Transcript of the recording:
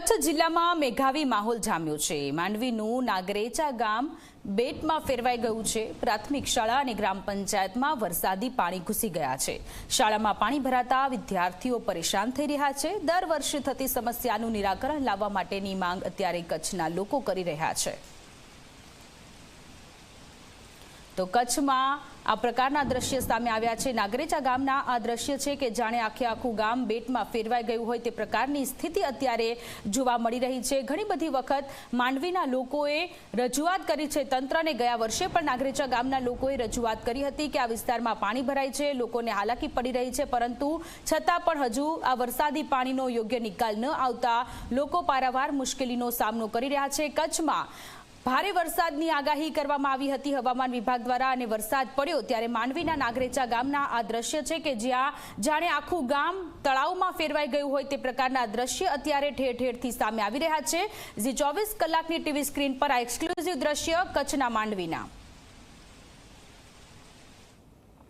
કચ્છ જિલ્લામાં મેઘાવી માહોલ જામ્યો છે. માંડવીનું નાગરેચા ગામ બેટમાં ફેરવાઈ ગયું છે. પ્રાથમિક શાળા અને ગ્રામ પંચાયતમાં વરસાદી પાણી ઘૂસી ગયા છે. શાળામાં પાણી ભરાતા વિદ્યાર્થીઓ પરેશાન થઈ રહ્યા છે. દર વર્ષે થતી સમસ્યાનું નિરાકરણ લાવવા માટેની માંગ અત્યારે કચ્છના લોકો કરી રહ્યા છે. તો કચ્છમાં આ પ્રકારના દ્રશ્ય સામે આવ્યા છે. નાગરેચા ગામના આ દ્રશ્ય છે કે જાણે આખે આખું ગામ બેટમાં ફેરવાઈ ગયું હોય તે પ્રકારની સ્થિતિ અત્યારે જોવા મળી રહી છે. ઘણી બધી વખત માંડવીના લોકોએ રજૂઆત કરી છે. તંત્રને ગયા વર્ષે પણ નાગરેચા ગામના લોકોએ રજૂઆત કરી હતી કે આ વિસ્તારમાં પાણી ભરાય છે, લોકોને હાલાકી પડી રહી છે, પરંતુ છતાં પણ હજુ આ વરસાદી પાણીનો યોગ્ય નિકાલ ન આવતા લોકો પારાવાર મુશ્કેલીનો સામનો કરી રહ્યા છે. કચ્છમાં ભારે વરસાદની આગાહી કરવામાં આવી હતી. હવામાન વિભાગ દ્વારા અને વરસાદ પડ્યો ત્યારે માંડવીના નાગરેચા ગામના આ દ્રશ્ય છે કે જ્યાં જાણે આખું ગામ તળાવમાં ફેરવાઈ ગયું હોય તે પ્રકારના દ્રશ્ય અત્યારે ઠેર ઠેરથી સામે આવી રહ્યા છે. જે ચોવીસ કલાકની ટીવી સ્ક્રીન પર આ એક્સક્લુઝિવ દ્રશ્ય કચ્છના માંડવીના.